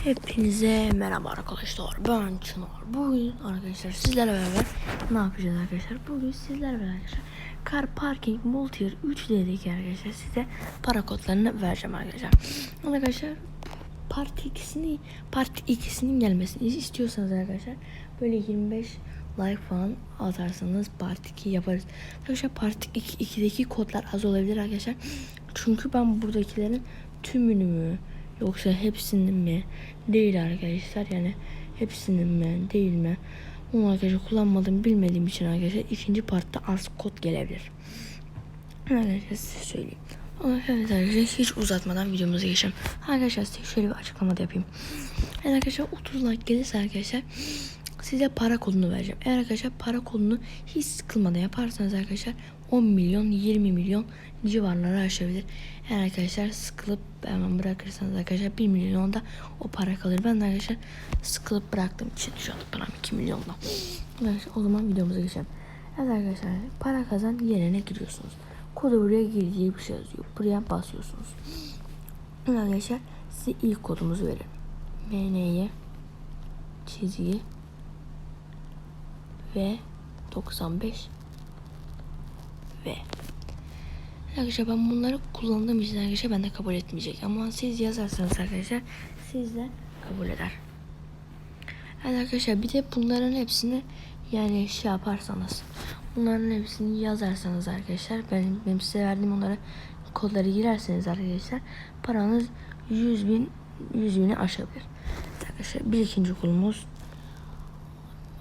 Hepinize merhaba arkadaşlar. Ben Çınar. Bugün arkadaşlar sizlerle beraber ne yapacağız arkadaşlar? Bugün sizlerle beraber arkadaşlar Car Parking Multier 3D'deki arkadaşlar size para kodlarını vereceğim arkadaşlar. Arkadaşlar Part 2'sini Part 2'sinin gelmesini istiyorsanız arkadaşlar böyle 25 like falan atarsanız Part 2 yaparız. Arkadaşlar Part 2, 2'deki kodlar az olabilir arkadaşlar. Çünkü ben buradakilerin tümünü mü yoksa hepsinin mi değil arkadaşlar yani hepsinin mi değil mi onu arkadaşlar kullanmadığımı bilmediğim için arkadaşlar ikinci partta az kod gelebilir. Arkadaşlar size söyleyeyim. Evet arkadaşlar hiç uzatmadan videomuza geçelim. Arkadaşlar size şöyle bir açıklama da yapayım. Evet arkadaşlar 30 like gelirse arkadaşlar size para kodunu vereceğim. Eğer arkadaşlar para kodunu hiç sıkılmadan yaparsanız arkadaşlar 10 milyon 20 milyon civarları aşabilir. Eğer arkadaşlar sıkılıp hemen bırakırsanız arkadaşlar 1 milyonda o para kalır. Ben de arkadaşlar sıkılıp bıraktığım için şu anda param 2 milyonda. Arkadaşlar o zaman videomuza geçelim. Evet arkadaşlar para kazan yerine giriyorsunuz. Kodu buraya gir diye bir şey yazıyor. Buraya basıyorsunuz. Evet arkadaşlar size ilk kodumuzu verelim. MN'ye çizgi ve 95 ve Arkadaşlar ben bunları kullandığım için arkadaşlar ben de kabul etmeyecek. Ama siz yazarsanız arkadaşlar siz de kabul eder. Evet arkadaşlar bir de bunların hepsini yani şey yaparsanız bunların hepsini yazarsanız arkadaşlar benim, benim size verdiğim onlara kodları girerseniz arkadaşlar paranız 100 bin 100 bini aşabilir. Arkadaşlar bir ikinci kolumuz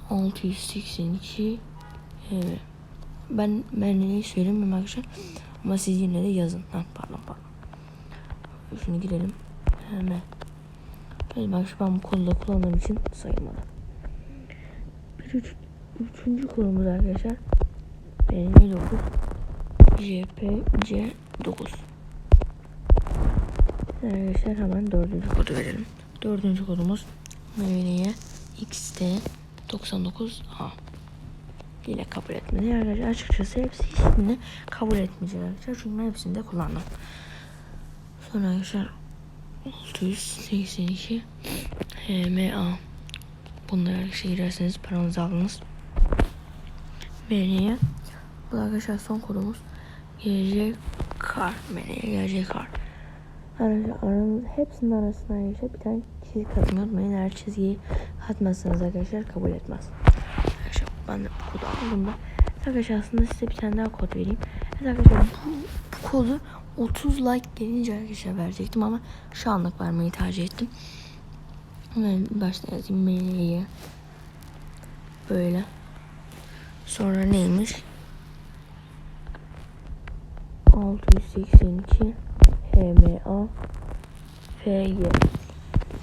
682 evet. Ben ben neyi söylemiyorum arkadaşlar. Ama siz yine de yazın. Ha, pardon pardon. Şunu girelim. Hemen. Benim arkadaşlar ben bu konuda kullandığım için sayılmadı. Bir üç, üçüncü konumuz arkadaşlar. Benim 9 JPC 9 Arkadaşlar hemen dördüncü kodu verelim. Dördüncü kodumuz Mevliye XT 99A yine kabul etmedi. Arkadaşlar açıkçası hepsi hiçbirini kabul etmeyeceğim arkadaşlar. Çünkü ben hepsini de kullandım. Sonra arkadaşlar 682 HMA Bunları arkadaşlar girerseniz paranızı alınız. Menüye bu da arkadaşlar son kodumuz gelecek kar. Menüye gelecek kar. Aranız, hepsinin arasına arkadaşlar bir tane çizgi katmayı unutmayın. Eğer çizgiyi katmazsanız arkadaşlar kabul etmez. Ben de bu kodu aldım da. Arkadaşlar aslında size bir tane daha kod vereyim. Arkadaşlar bu, bu kodu 30 like gelince arkadaşlar verecektim ama şu anlık vermeyi tercih ettim. Hemen başta yazayım. Böyle. Sonra neymiş? 682 HMA FY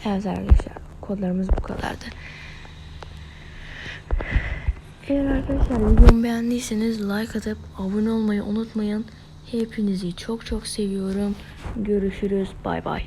Evet arkadaşlar kodlarımız bu kadardı. Eğer arkadaşlar videomu beğendiyseniz like atıp abone olmayı unutmayın. Hepinizi çok çok seviyorum. Görüşürüz. Bay bay.